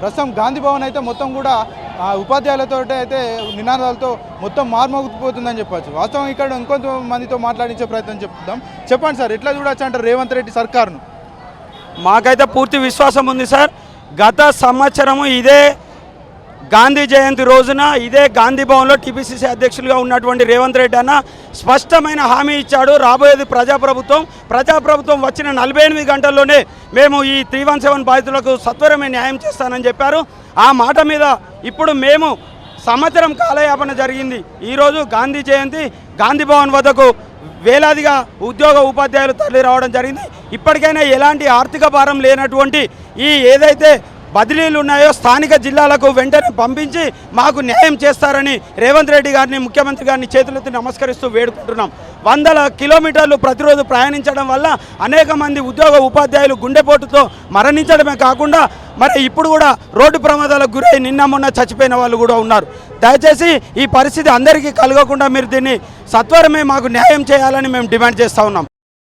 ప్రస్తుతం గాంధీ భవన్ అయితే మొత్తం కూడా ఉపాధ్యాయులతో అయితే నినాదాలతో మొత్తం మార్మోగిపోతుందని చెప్పొచ్చు. వాస్తవం ఇక్కడ ఇంకొంత మందితో మాట్లాడించే ప్రయత్నం చెప్తాం చెప్పండి సార్ ఎట్లా చూడొచ్చు అంటారు రేవంత్ రెడ్డి సర్కార్ను? మాకైతే పూర్తి విశ్వాసం ఉంది సార్. గత సంవత్సరము ఇదే గాంధీ జయంతి రోజున ఇదే గాంధీ భవన్లో టీపీసీసీ అధ్యక్షులుగా ఉన్నటువంటి రేవంత్ రెడ్డి అన్న స్పష్టమైన హామీ ఇచ్చాడు. రాబోయేది ప్రజాప్రభుత్వం. ప్రజాప్రభుత్వం వచ్చిన నలభై ఎనిమిది గంటల్లోనే మేము ఈ త్రీ వన్ సెవెన్ బాధితులకు సత్వరమే న్యాయం చేస్తానని చెప్పారు. ఆ మాట మీద ఇప్పుడు మేము సంవత్సరం కాలయాపన జరిగింది. ఈరోజు గాంధీ జయంతి గాంధీ భవన్ వద్దకు వేలాదిగా ఉద్యోగ ఉపాధ్యాయులు తరలి రావడం జరిగింది. ఇప్పటికైనా ఎలాంటి ఆర్థిక భారం లేనటువంటి ఈ ఏదైతే బదిలీలు ఉన్నాయో స్థానిక జిల్లాలకు వెంటనే పంపించి మాకు న్యాయం చేస్తారని రేవంత్ రెడ్డి గారిని ముఖ్యమంత్రి గారిని చేతులెత్తి నమస్కరిస్తూ వేడుకుంటున్నాం. వందల కిలోమీటర్లు ప్రతిరోజు ప్రయాణించడం వల్ల అనేక మంది ఉద్యోగ ఉపాధ్యాయులు గుండెపోటుతో మరణించడమే కాకుండా మరి ఇప్పుడు కూడా రోడ్డు ప్రమాదాలకు గురై నిన్న మొన్న చచ్చిపోయిన వాళ్ళు కూడా ఉన్నారు. దయచేసి ఈ పరిస్థితి అందరికీ కలగకుండా మీరు దీన్ని సత్వరమే మాకు న్యాయం చేయాలని మేము డిమాండ్ చేస్తూ ఉన్నాం.